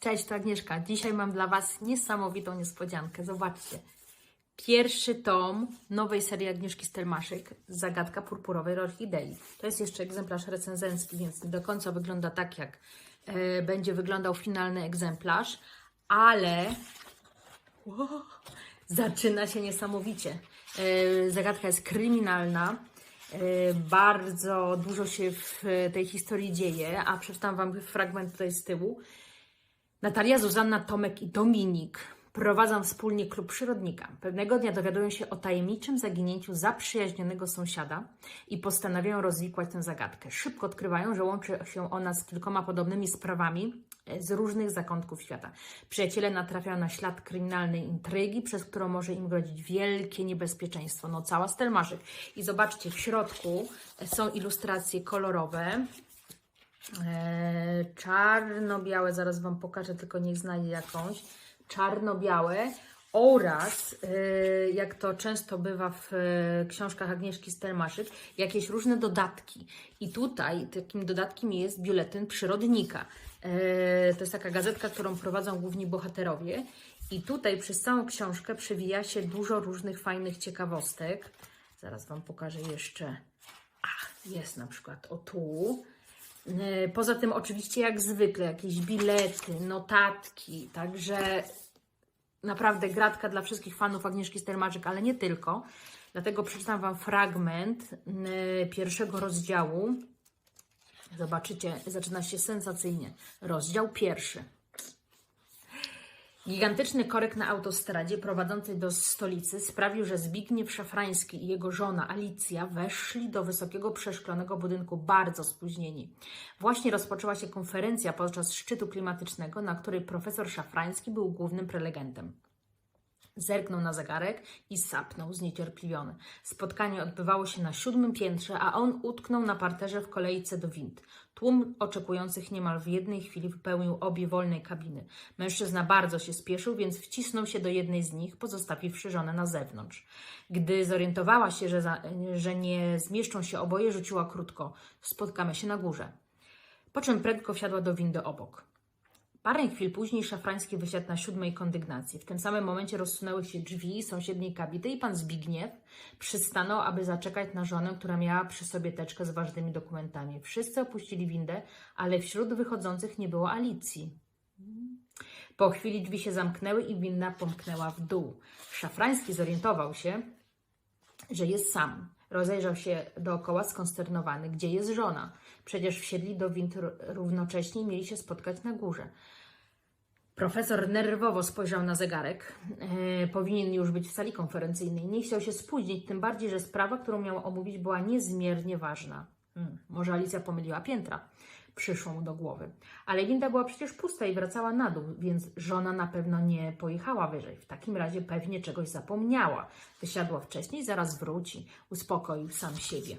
Cześć, to Agnieszka. Dzisiaj mam dla Was niesamowitą niespodziankę. Zobaczcie. Pierwszy tom nowej serii Agnieszki Stelmaszyk, Zagadka purpurowej orchidei. To jest jeszcze egzemplarz recenzencki, więc nie do końca wygląda tak, jak e, będzie wyglądał finalny egzemplarz, ale Wow, zaczyna się niesamowicie. E, Zagadka jest kryminalna. E, Bardzo dużo się w tej historii dzieje, a przeczytam Wam fragment tutaj z tyłu. Natalia, Zuzanna, Tomek i Dominik prowadzą wspólnie klub przyrodnika. Pewnego dnia dowiadują się o tajemniczym zaginięciu zaprzyjaźnionego sąsiada i postanawiają rozwikłać tę zagadkę. Szybko odkrywają, że łączy się ona z kilkoma podobnymi sprawami e, z różnych zakątków świata. Przyjaciele natrafiają na ślad kryminalnej intrygi, przez którą może im grozić wielkie niebezpieczeństwo. No cała stelmarzyk. I zobaczcie, w środku są ilustracje kolorowe. Eee, czarno-białe, zaraz Wam pokażę, tylko niech znajdzie jakąś. Czarno-białe oraz, e, jak to często bywa w e, książkach Agnieszki Stelmaszyk, jakieś różne dodatki. I tutaj takim dodatkiem jest biuletyn przyrodnika. E, To jest taka gazetka, którą prowadzą główni bohaterowie. I tutaj przez całą książkę przewija się dużo różnych fajnych ciekawostek. Zaraz Wam pokażę jeszcze. Ach, jest na przykład o tu. E, Poza tym, oczywiście, jak zwykle, jakieś bilety, notatki, także naprawdę gratka dla wszystkich fanów Agnieszki Stelmarzyk, ale nie tylko. Dlatego przeczytam Wam fragment e, pierwszego rozdziału. Zobaczycie, zaczyna się sensacyjnie. Rozdział pierwszy. Gigantyczny korek na autostradzie prowadzącej do stolicy sprawił, że Zbigniew Szafrański i jego żona Alicja weszli do wysokiego przeszklonego budynku bardzo spóźnieni. Właśnie rozpoczęła się konferencja podczas szczytu klimatycznego, na której profesor Szafrański był głównym prelegentem. Zerknął na zegarek i sapnął zniecierpliwiony. Spotkanie odbywało się na siódmym piętrze, a on utknął na parterze w kolejce do wind. Tłum oczekujących niemal w jednej chwili wypełnił obie wolne kabiny. Mężczyzna bardzo się spieszył, więc wcisnął się do jednej z nich, pozostawiwszy żonę na zewnątrz. Gdy zorientowała się, że, za, że nie zmieszczą się oboje, rzuciła krótko: Spotkamy się na górze. Po czym prędko wsiadła do windy obok. Parę chwil później Szafrański wysiadł na siódmej kondygnacji. W tym samym momencie rozsunęły się drzwi sąsiedniej kabiny i pan Zbigniew przystanął, aby zaczekać na żonę, która miała przy sobie teczkę z ważnymi dokumentami. Wszyscy opuścili windę, ale wśród wychodzących nie było Alicji. Po chwili drzwi się zamknęły i winda pomknęła w dół. Szafrański zorientował się, że jest sam. Rozejrzał się dookoła skonsternowany. Gdzie jest żona? Przecież wsiedli do wind równocześnie i mieli się spotkać na górze. Profesor nerwowo spojrzał na zegarek. E, powinien już być w sali konferencyjnej. Nie chciał się spóźnić, tym bardziej, że sprawa, którą miał omówić, była niezmiernie ważna. Hmm, może Alicja pomyliła piętra. Przyszło mu do głowy. Ale winda była przecież pusta i wracała na dół, więc żona na pewno nie pojechała wyżej. W takim razie pewnie czegoś zapomniała. Wysiadła wcześniej, zaraz wróci. Uspokoił sam siebie.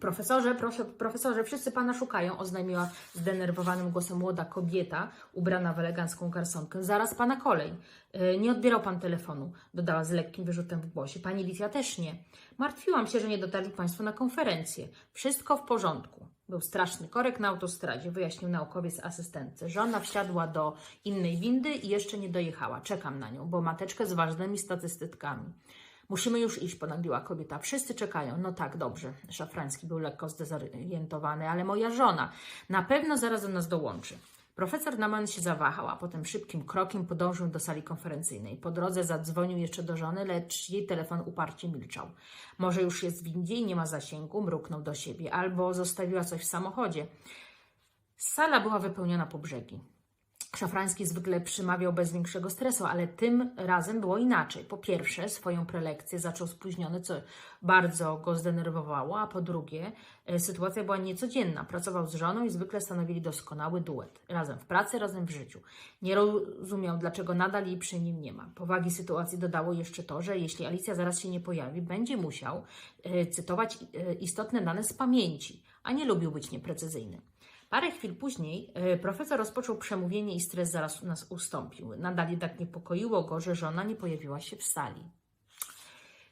Profesorze, proszę, profesorze, wszyscy pana szukają, oznajmiła zdenerwowanym głosem młoda kobieta, ubrana w elegancką garsonkę. Zaraz pana kolej. Yy, Nie odbierał pan telefonu, dodała z lekkim wyrzutem w głosie. Pani Lidia też nie. Martwiłam się, że nie dotarli państwo na konferencję. Wszystko w porządku. Był straszny korek na autostradzie, wyjaśnił naukowiec asystentce. Żona wsiadła do innej windy i jeszcze nie dojechała. Czekam na nią, bo mateczkę z ważnymi statystykami. Musimy już iść, ponagliła kobieta. Wszyscy czekają. No tak, dobrze. Szafrański był lekko zdezorientowany, ale moja żona na pewno zaraz do nas dołączy. Profesor Naman się zawahał, a potem szybkim krokiem podążył do sali konferencyjnej. Po drodze zadzwonił jeszcze do żony, lecz jej telefon uparcie milczał. Może już jest w windzie i nie ma zasięgu, mruknął do siebie, albo zostawiła coś w samochodzie. Sala była wypełniona po brzegi. Szafrański zwykle przymawiał bez większego stresu, ale tym razem było inaczej. Po pierwsze, swoją prelekcję zaczął spóźniony, co bardzo go zdenerwowało, a po drugie, e, sytuacja była niecodzienna. Pracował z żoną i zwykle stanowili doskonały duet. Razem w pracy, razem w życiu. Nie rozumiał, dlaczego nadal jej przy nim nie ma. Powagi sytuacji dodało jeszcze to, że jeśli Alicja zaraz się nie pojawi, będzie musiał e, cytować e, istotne dane z pamięci, a nie lubił być nieprecyzyjny. Parę chwil później e, profesor rozpoczął przemówienie i stres zaraz nas ustąpił. Nadal jednak niepokoiło go, że żona nie pojawiła się w sali.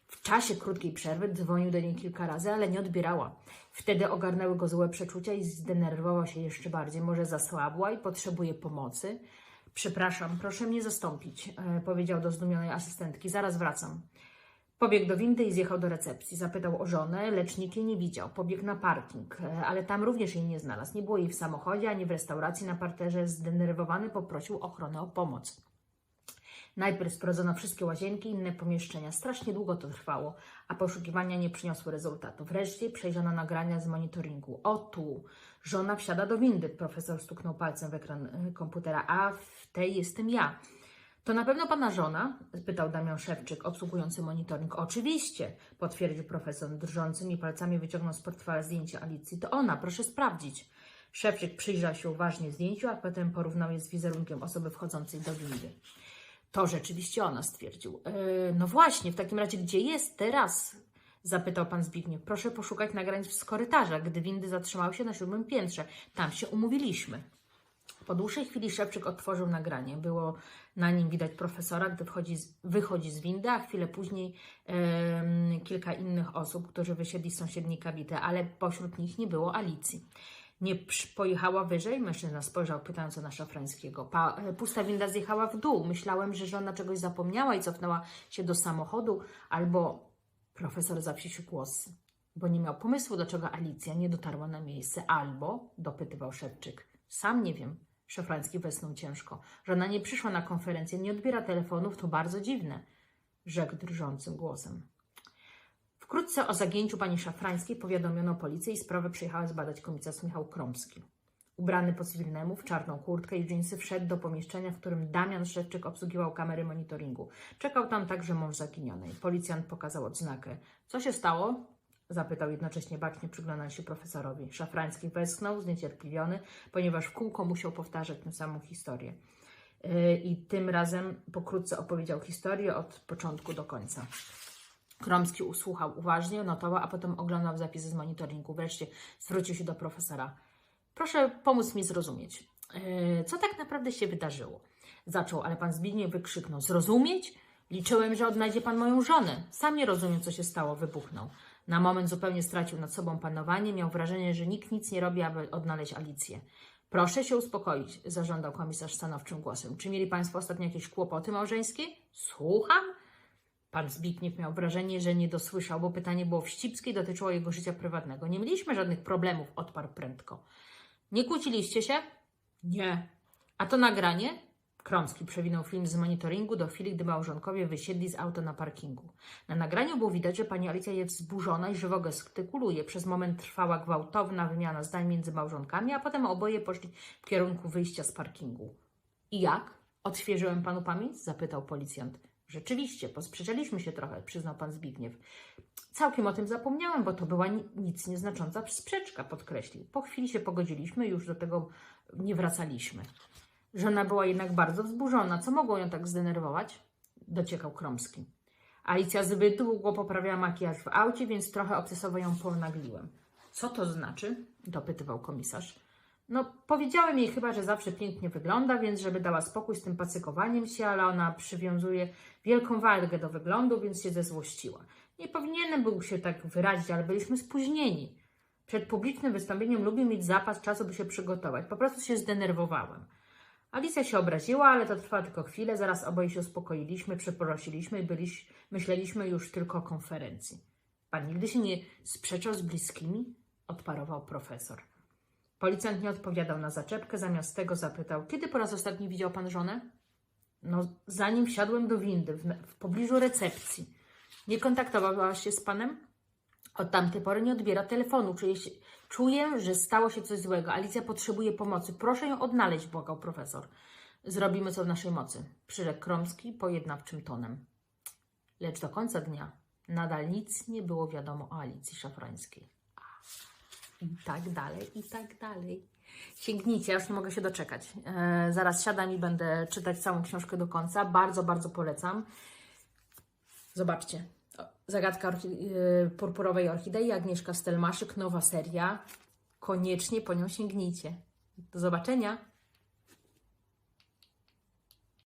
W czasie krótkiej przerwy dzwonił do niej kilka razy, ale nie odbierała. Wtedy ogarnęły go złe przeczucia i zdenerwowała się jeszcze bardziej. Może zasłabła i potrzebuje pomocy. Przepraszam, proszę mnie zastąpić, e, powiedział do zdumionej asystentki. Zaraz wracam. Pobiegł do windy i zjechał do recepcji. Zapytał o żonę, lecz nikt jej nie widział. Pobiegł na parking, e, ale tam również jej nie znalazł. Nie było jej w samochodzie ani w restauracji na parterze. Zdenerwowany poprosił ochronę o pomoc. Najpierw sprawdzono wszystkie łazienki i inne pomieszczenia. Strasznie długo to trwało, a poszukiwania nie przyniosły rezultatu. Wreszcie przejrzano nagrania z monitoringu. O tu, żona wsiada do windy. Profesor stuknął palcem w ekran y, komputera. A w tej jestem ja. To na pewno pana żona? spytał Damian Szewczyk, obsługujący monitoring. Oczywiście, potwierdził profesor. Drżącymi palcami wyciągnął z portfela zdjęcie Alicji. To ona, proszę sprawdzić. Szewczyk przyjrzał się uważnie zdjęciu, a potem porównał je z wizerunkiem osoby wchodzącej do windy. To rzeczywiście ona, stwierdził. E, no właśnie, w takim razie gdzie jest teraz? Zapytał pan Zbigniew. Proszę poszukać nagrań z korytarza, gdy windy zatrzymały się na siódmym piętrze. Tam się umówiliśmy. Po dłuższej chwili Szewczyk otworzył nagranie. Było na nim widać profesora, gdy wchodzi z, wychodzi z windy, a chwilę później em, kilka innych osób, którzy wysiedli z sąsiedniej kabiny, ale pośród nich nie było Alicji. Nie pojechała wyżej? Mężczyzna spojrzał pytająco na Szafrańskiego. Pa, e, pusta winda zjechała w dół. Myślałem, że żona czegoś zapomniała i cofnęła się do samochodu, albo profesor zawsił głos, bo nie miał pomysłu, dlaczego Alicja nie dotarła na miejsce, albo, dopytywał Szewczyk, sam nie wiem. Szafrański westchnął ciężko. Żona nie przyszła na konferencję, nie odbiera telefonów, to bardzo dziwne, rzekł drżącym głosem. Wkrótce o zagięciu pani Szafrańskiej powiadomiono policję i sprawę przyjechał zbadać komisarz Michał Kromski. Ubrany po cywilnemu, w czarną kurtkę i dżinsy wszedł do pomieszczenia, w którym Damian Szewczyk obsługiwał kamery monitoringu. Czekał tam także mąż zaginionej. Policjant pokazał odznakę. Co się stało? Zapytał jednocześnie bacznie przyglądając się profesorowi. Szafrański westchnął, zniecierpliwiony, ponieważ w kółko musiał powtarzać tę samą historię. Yy, I tym razem pokrótce opowiedział historię od początku do końca. Kromski usłuchał uważnie, notował, a potem oglądał zapisy z monitoringu. Wreszcie zwrócił się do profesora. Proszę pomóc mi zrozumieć, yy, co tak naprawdę się wydarzyło. Zaczął, ale pan Zbigniew wykrzyknął. Zrozumieć? Liczyłem, że odnajdzie pan moją żonę. Sam nie rozumiem, co się stało, wybuchnął. Na moment zupełnie stracił nad sobą panowanie, miał wrażenie, że nikt nic nie robi, aby odnaleźć Alicję. Proszę się uspokoić, zażądał komisarz stanowczym głosem. Czy mieli państwo ostatnio jakieś kłopoty małżeńskie? Słucham? Pan Zbigniew miał wrażenie, że nie dosłyszał, bo pytanie było wścibskie i dotyczyło jego życia prywatnego. Nie mieliśmy żadnych problemów, odparł prędko. Nie kłóciliście się? Nie. A to nagranie? Kromski przewinął film z monitoringu do chwili, gdy małżonkowie wysiedli z auta na parkingu. Na nagraniu było widać, że pani Alicja jest wzburzona i żywo gestykuluje. Przez moment trwała gwałtowna wymiana zdań między małżonkami, a potem oboje poszli w kierunku wyjścia z parkingu. I jak? Odświeżyłem panu pamięć? zapytał policjant. Rzeczywiście, posprzeczaliśmy się trochę, przyznał pan Zbigniew. Całkiem o tym zapomniałem, bo to była ni- nic nieznacząca sprzeczka, podkreślił. Po chwili się pogodziliśmy i już do tego nie wracaliśmy. Żona była jednak bardzo wzburzona. Co mogło ją tak zdenerwować? Dociekał Kromski. Alicja zbyt długo poprawiała makijaż w aucie, więc trochę obcesowo ją ponagliłem. Co to znaczy? dopytywał komisarz. No, powiedziałem jej chyba, że zawsze pięknie wygląda, więc żeby dała spokój z tym pacykowaniem się, ale ona przywiązuje wielką wagę do wyglądu, więc się zezłościła. Nie powinienem był się tak wyrazić, ale byliśmy spóźnieni. Przed publicznym wystąpieniem lubię mieć zapas czasu, by się przygotować. Po prostu się zdenerwowałem. Alicja się obraziła, ale to trwa tylko chwilę. Zaraz oboje się uspokoiliśmy, przeprosiliśmy i byliś, myśleliśmy już tylko o konferencji. Pan nigdy się nie sprzeczał z bliskimi? Odparował profesor. Policjant nie odpowiadał na zaczepkę, zamiast tego zapytał: Kiedy po raz ostatni widział pan żonę? No, zanim wsiadłem do windy, w, w pobliżu recepcji. Nie kontaktowała się z panem? Od tamtej pory nie odbiera telefonu. Czuję, się, czuję, że stało się coś złego. Alicja potrzebuje pomocy. Proszę ją odnaleźć, błagał profesor. Zrobimy co w naszej mocy, przyrzekł Kromski pojednawczym tonem. Lecz do końca dnia nadal nic nie było wiadomo o Alicji Szafrańskiej. I tak dalej, i tak dalej. Sięgnijcie, ja już nie mogę się doczekać. E, zaraz siadam i będę czytać całą książkę do końca. Bardzo, bardzo polecam. Zobaczcie. Zagadka orchi- y, purpurowej orchidei, Agnieszka Stelmaszyk, nowa seria. Koniecznie po nią sięgnijcie. Do zobaczenia.